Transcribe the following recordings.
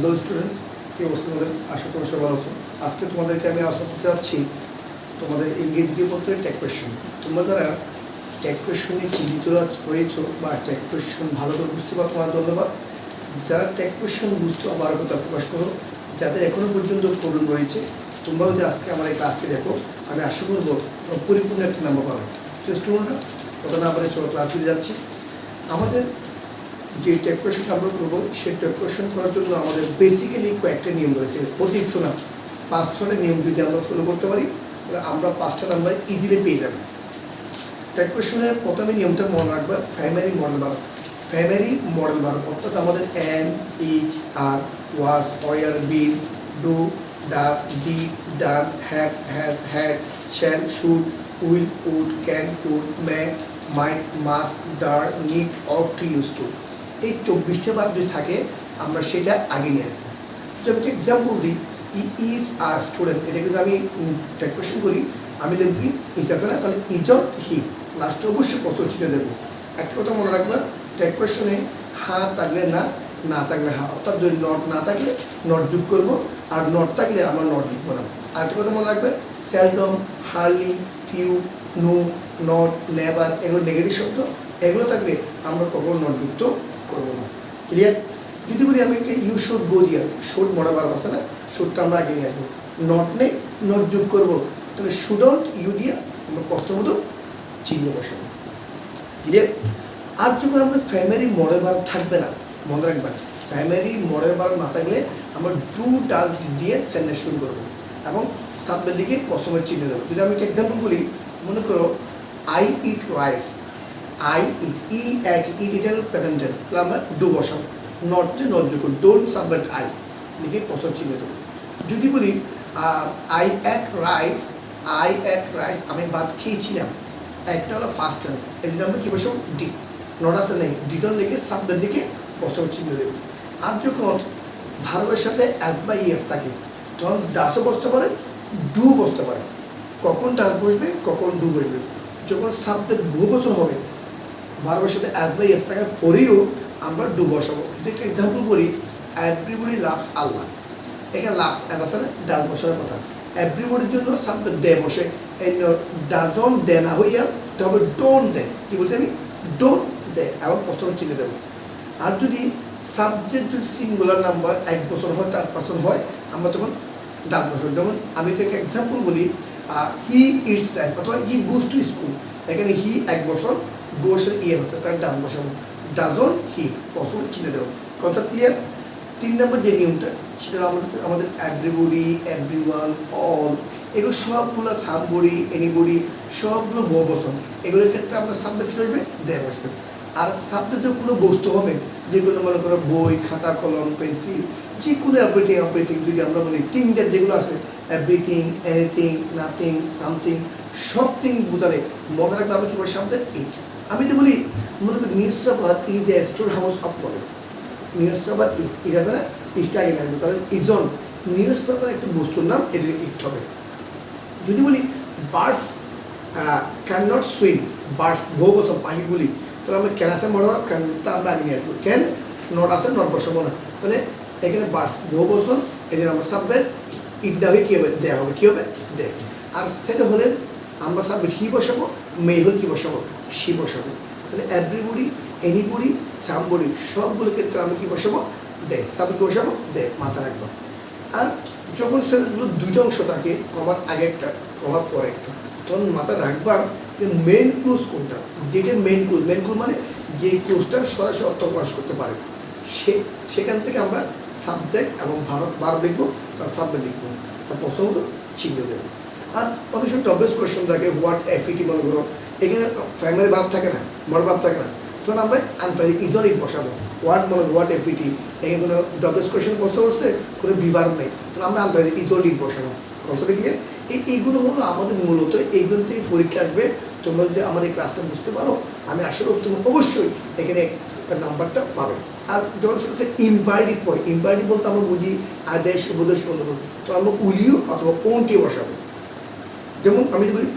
Hello students কি অবস্থা তোমাদের? আশা করি সবাই ভালো আছো। আজকে তোমাদেরকে আমি আলোচনা করতে যাচ্ছি তোমাদের ইংরেজি পত্রের ট্যাগ কোয়েশন তোমরা যারা ট্যাগ কোয়েশনে চিন্তিত রয়েছো বা ট্যাগ কোয়েশন ভালো করে বুঝতে পারো তোমার ধন্যবাদ। যারা ট্যাগ কোয়েশন বুঝতে অপারগতা প্রকাশ করো। যাদের এখনও পর্যন্ত প্রবলেম রয়েছে, তোমরা যদি আজকে আমার এই ক্লাসটি দেখো, আমি আশা করব পরিপূর্ণ একটা নাম্বার পাবে। তো স্টুডেন্টরা কথা না বলে চলো ক্লাস যাচ্ছি। আমাদের যে ট্যাগ কোয়েশনটা আমরা করব সেই ট্যাগ কোয়েশন করার জন্য আমাদের বেসিক্যালি কয়েকটা নিয়ম রয়েছে। অতিরিক্ত না পাঁচ ছটা নিয়ম যদি আমরা ফলো করতে পারি, তাহলে আমরা পাঁচটা নাম্বার ইজিলি পেয়ে যাব। ট্যাগ কোয়েশনের প্রথমে নিয়মটা মনে রাখবে প্রাইমারি মডেল বার। প্রাইমারি মডেল বার, অর্থাৎ আমাদের am is are was were be do does did done have has had shall should will would can could may might must dare need ought to used to এই চব্বিশটা বার যদি থাকে, আমরা সেটা আগে নিয়ে আসব। যদি আমি একটা এক্সাম্পল দিই, ই ইজ আর স্টুডেন্ট এটা কিন্তু আমি কোয়েশন করি, আমি লিখবি ইজ আছে না তাহলে ইজন হি লাস্টে অবশ্যই প্রশ্ন চিহ্ন দেবো। একটা কথা মনে রাখবে কোয়েশনে হা থাকলে না না থাকলে হা, অর্থাৎ যদি নট না থাকে নট যোগ করব, আর নট থাকলে আমরা নট লিখব না। আর একটা কথা মনে রাখবে সেলডম হার্লি ফিউ নো নট নেভার এগুলো নেগেটিভ শব্দ, এগুলো থাকলে আমরা কখনো নট যুক্ত করব না। ক্লিয়ার যদি বলি আমি একটা ইউ শুড গো দিয়া শুড মনে বার আছে না? শুডটা আমরা আগে নিয়ে আসব। নট নেই নট যোগ করব। তাহলে শুডন্ট ইউ দিয়া আমরা প্রশ্নবোধ চিহ্ন বসাবো। ক্লিয়ার আর যখন আমরা ফ্যামিলি মডেল বার থাকবে না, মনে রাখবেন ফ্যামিলি মডেল বার না থাকলে আমরা টু ডাস দিয়ে সেন্টেন্স শুরু করব এবং সাবমের দিকে প্রশ্নের চিহ্ন দেবো। যদি আমি একটা এক্সাম্পল বলি, মনে করো I eat rice I eat eat eater present tense তাহলে আমরা ডু বসাবো নটে নট যোগ ডোন্ট সাবমেট আই লিখে প্রশ্ন চিহ্ন দেবো যদি বলি I ate rice I ate rice আমি ভাত খেয়েছিলাম। একটা হলো ফার্স্ট টেন্স এই জন্য আমরা কী বসবো? ডি নট আছে নেই। ডিটন লিখে সাবমেট লিখে প্রশ্ন চিহ্ন দেবো আর যখন ভারতের সাথে অ্যাস বা ইএস থাকে, তখন ডাসও বসতে পারে ডু বসতে পারে। কখন ডাস বসবে? কখন ডু বসবে? যখন সাবজেক্ট বহু বছর হবে ভারতের সাথে অ্যাস বা ইএস থাকার পরেও আমরা ডু বসাবো যদি একটা এক্সাম্পল বলি এভরিবডি লাভস আল্লাহ। এখানে লাভস আছে না? ডাস বসার কথা। এভরিবডির জন্য সাবজেক্ট দে বসে। ডাজন দে না হইয়া তবে ডোন্ট দে। কি বলছি আমি? Don't they. এবং প্রশ্ন চিনে দেবো। আর যদি সাবজেক্ট যদি সিঙ্গুলার নাম্বার এক বছর হয়, চার পার্সন হয়, আমরা তখন ডাক বছর যেমন আমি তো একটা এক্সাম্পল বলি হি ইটস অথবা হি গোস টু স্কুল এখানে হি এক বছর গোসের ইয়ে আছে তার ডাক বসাবো ডাজন হি পসিবল চিনে দেবো কনসেপ্ট ক্লিয়ার তিন নম্বর যে নিয়মটা, সেটা আমাদের আমাদের এভরিবডি এভরি ওয়ান অল এগুলো সবগুলো সামবডি এনিবডি সবগুলো বহু বসন। এগুলোর ক্ষেত্রে আমরা সাবজেক্ট কী আসবে দেয় বসবে। আর সাবজেক্টে কোনো বস্তু হবে? যেগুলো মনে করো বই, খাতা, কলম, পেন্সিল, যে কোনো এভরিথিং এভরিথিং যদি আমরা বলি থিংজার যেগুলো আছে এভরিথিং এনিথিং নাথিং সামথিং সব থিং বোঝালে মনে রাখবে আমরা কী বলি সাবজেক্ট এইট আমি তো বলি, মনে করি newspaper is a storehouse of knowledge newspaper is is আছে না ইজটা আগে থাকবে তাহলে ইজন নিউজ পেপার একটা বস্তুর নাম, এদের ইট হবে। যদি বলি birds can not swim birds বহু বছর পাখিগুলি তাহলে আমরা ক্যান আছে মনে হয় ক্যানটা আমরা আগে নিয়ে আসব। ক্যান নট আছে নট বসাবো না। তাহলে এখানে বার্ডস বহু বছর, এদের আমরা সাবজেক্ট ইটটা হয়ে কী হবে? দেওয়া হবে। কী হবে? দে আর সেটা হলে আমরা সাবজেক্ট হি বসাবো মেয়ে হলে কী বসাবো? সি বসাবো। তাহলে এভরিবডি এনিবডি চামবডি সবগুলো ক্ষেত্রে আমি কি বসাবো? দে সাবজেক্ট বসাবো? দে, মাথা রাখব। আর যখন সেন্সগুলো দুইটা অংশ থাকে কমার আগে একটা কমার পরে একটা, তখন মাথা রাখবা যে মেন ক্লোজ কোনটা? যেটা মেন ক্লোজ মেন ক্লোজ মানে যে ক্লোজটা সরাসরি অর্থ প্রকাশ করতে পারে। সে, সেখান থেকে আমরা সাবজেক্ট এবং ভারত বার লিখব, তার সাবজেক্ট লিখব। তার প্রশ্ন চিহ্ন দেবো। আর অনেক সময় টবেস কোয়েশন থাকে হোয়াট এফিটি মনে করো? এখানে ফ্যামিলি ভাব থাকে না, বড় ভাব থাকে না। তখন আমরা আন্তর্জাতিক ইজনিট বসাবো। হোয়াট মনে হোয়াট এফিটি এখানে কোনো ডবলেস কোয়েশন প্রশ্ন করছে, কোনো বিভাগ নেই। তখন আমরা আন্তর্জাতিক ইজনিট বসাবো। কত দেখে এই এইগুলো হলো আমাদের মূলত এইগুলো থেকে পরীক্ষা আসবে। তোমরা যদি আমার এই ক্লাসটা বুঝতে পারো, আমি আশা করি তুমি অবশ্যই এখানে নাম্বারটা পাবে। আর যখন সে ইম্পারেটিভ পড়ে ইম্পারেটিভ বলতে আমরা বুঝি আদেশ, উপদেশ অনুরোধ তো আমরা উলিও অথবা ওনটি বসাবো। যেমন আমি যদি বলি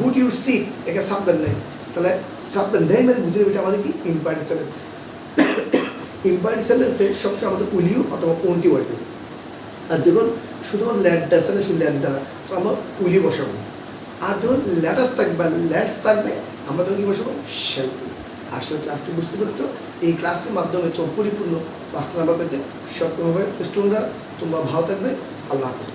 গুড ইউর সিট এখানে সাবধান নেই, তাহলে সাবধান নেই মানে বুঝতে এটা আমাদের কি? ইম্পায়ার ইম্পারেটিভ ইম্পারেটিভ সেন্টেন্সে সবসময় আমাদের উলিও অথবা ওনটি বসবে আর যখন শুধুমাত্র ল্যাট দ্যাসানে শুধু ল্যাট দ্বারা, তো আমরা উলি বসাবো। আর যখন ল্যাটাস থাকবে বা ল্যাটস থাকবে, আমরা তখন কি বসাবো? শেল আসলে ক্লাসটি বুঝতে পেরেছ? এই ক্লাসটির মাধ্যমে তো পরিপূর্ণ পাঁচটা নাম্বার পেতে সক্ষম হবে স্টুডেন্টরা তোমরা ভালো থাকবে। আল্লাহ হাফিজ।